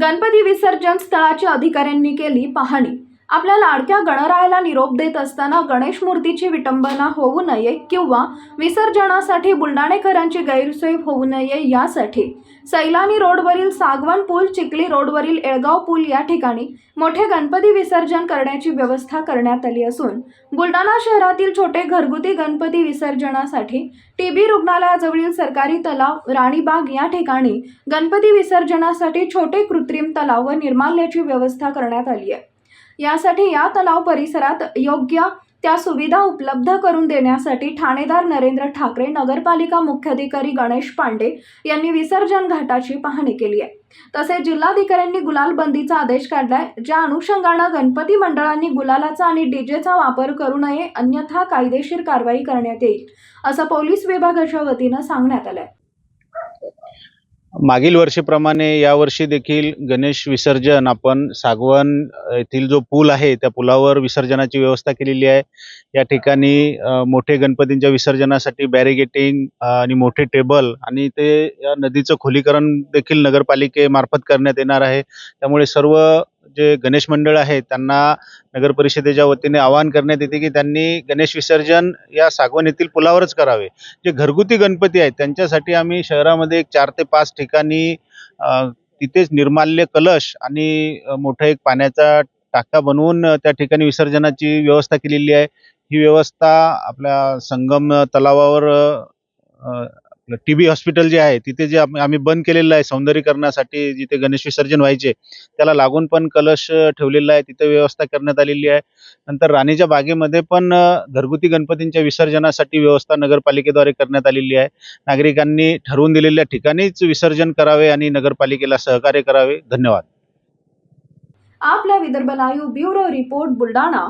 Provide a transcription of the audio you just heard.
गणपती विसर्जन स्थळाच्या अधिकाऱ्यांनी केली पाहणी. आपल्या लाडक्या गणरायाला निरोप देत असताना गणेश मूर्तीची विटंबना होऊ नये किंवा विसर्जनासाठी बुलढाणेकरांची गैरसोय होऊ नये यासाठी सैलानी रोडवरील सागवान पूल चिखली रोडवरील एळगाव पूल या ठिकाणी मोठे गणपती विसर्जन करण्याची व्यवस्था करण्यात आली असून बुलढाणा शहरातील छोटे घरगुती गणपती विसर्जनासाठी टीबी रुग्णालयाजवळील सरकारी तलाव राणीबाग या ठिकाणी गणपती विसर्जनासाठी छोटे कृत्रिम तलाव व निर्माल्याची व्यवस्था करण्यात आली आहे. यासाठी या तलाव परिसरात योग्य त्या सुविधा उपलब्ध करून देण्यासाठी ठाणेदार नरेंद्र ठाकरे नगरपालिका मुख्याधिकारी गणेश पांडे यांनी विसर्जन घाटाची पाहणी केली आहे. तसेच जिल्हाधिकाऱ्यांनी गुलाल बंदीचा आदेश काढलाय ज्या अनुषंगानं गणपती मंडळांनी गुलालाचा आणि डीजेचा वापर करू नये अन्यथा कायदेशीर कारवाई करण्यात येईल असं पोलीस विभागाच्या वतीनं सांगण्यात आलंय. मागील वर्षीप्रमाणे यावर्षी देखील गणेश विसर्जन आपण सागवन येथील जो पूल आहे त्या पुलावर विसर्जनाची व्यवस्था केलेली आहे. या ठिकाणी मोठे गणपतींच्या विसर्जनासाठी बॅरिगेटिंग आणि मोठे टेबल आणि ते या नदीचं खोलीकरण देखील नगरपालिकेमार्फत करण्यात येणार आहे. त्यामुळे सर्व जे गणेश मंडळ आहे त्यांना नगर परिषदेच्या वतीने आवाहन करण्यात येते की त्यांनी गणेश विसर्जन या सागवन येथील पुलावरच करावे. जे घरगुती गणपती आहेत त्यांच्यासाठी आम्ही शहरामध्ये एक चार ते पाच ठिकाणी तिथेच निर्माल्य कलश आणि मोठा एक पाण्याचा टाका बनवून त्या ठिकाणी विसर्जनाची व्यवस्था केलेली आहे. ही व्यवस्था आपल्या संगम तलावावर टी बी हॉस्पिटल जे आहे तिथे जे आम्ही बंद केलेलं आहे सौंदर्यीकरणासाठी जिथे गणेश विसर्जन व्हायचे त्याला लागून पण कलश ठेवलेला आहे तिथे व्यवस्था करण्यात आलेली आहे. नंतर राणीच्या बागेमध्ये पण घरगुती गणपतींच्या विसर्जनासाठी व्यवस्था नगरपालिकेद्वारे करण्यात आलेली आहे. नागरिकांनी ठरवून दिलेल्या ठिकाणीच विसर्जन करावे आणि नगरपालिकेला सहकार्य करावे. धन्यवाद. आपल्या Vidarbha live bureau report Buldhana.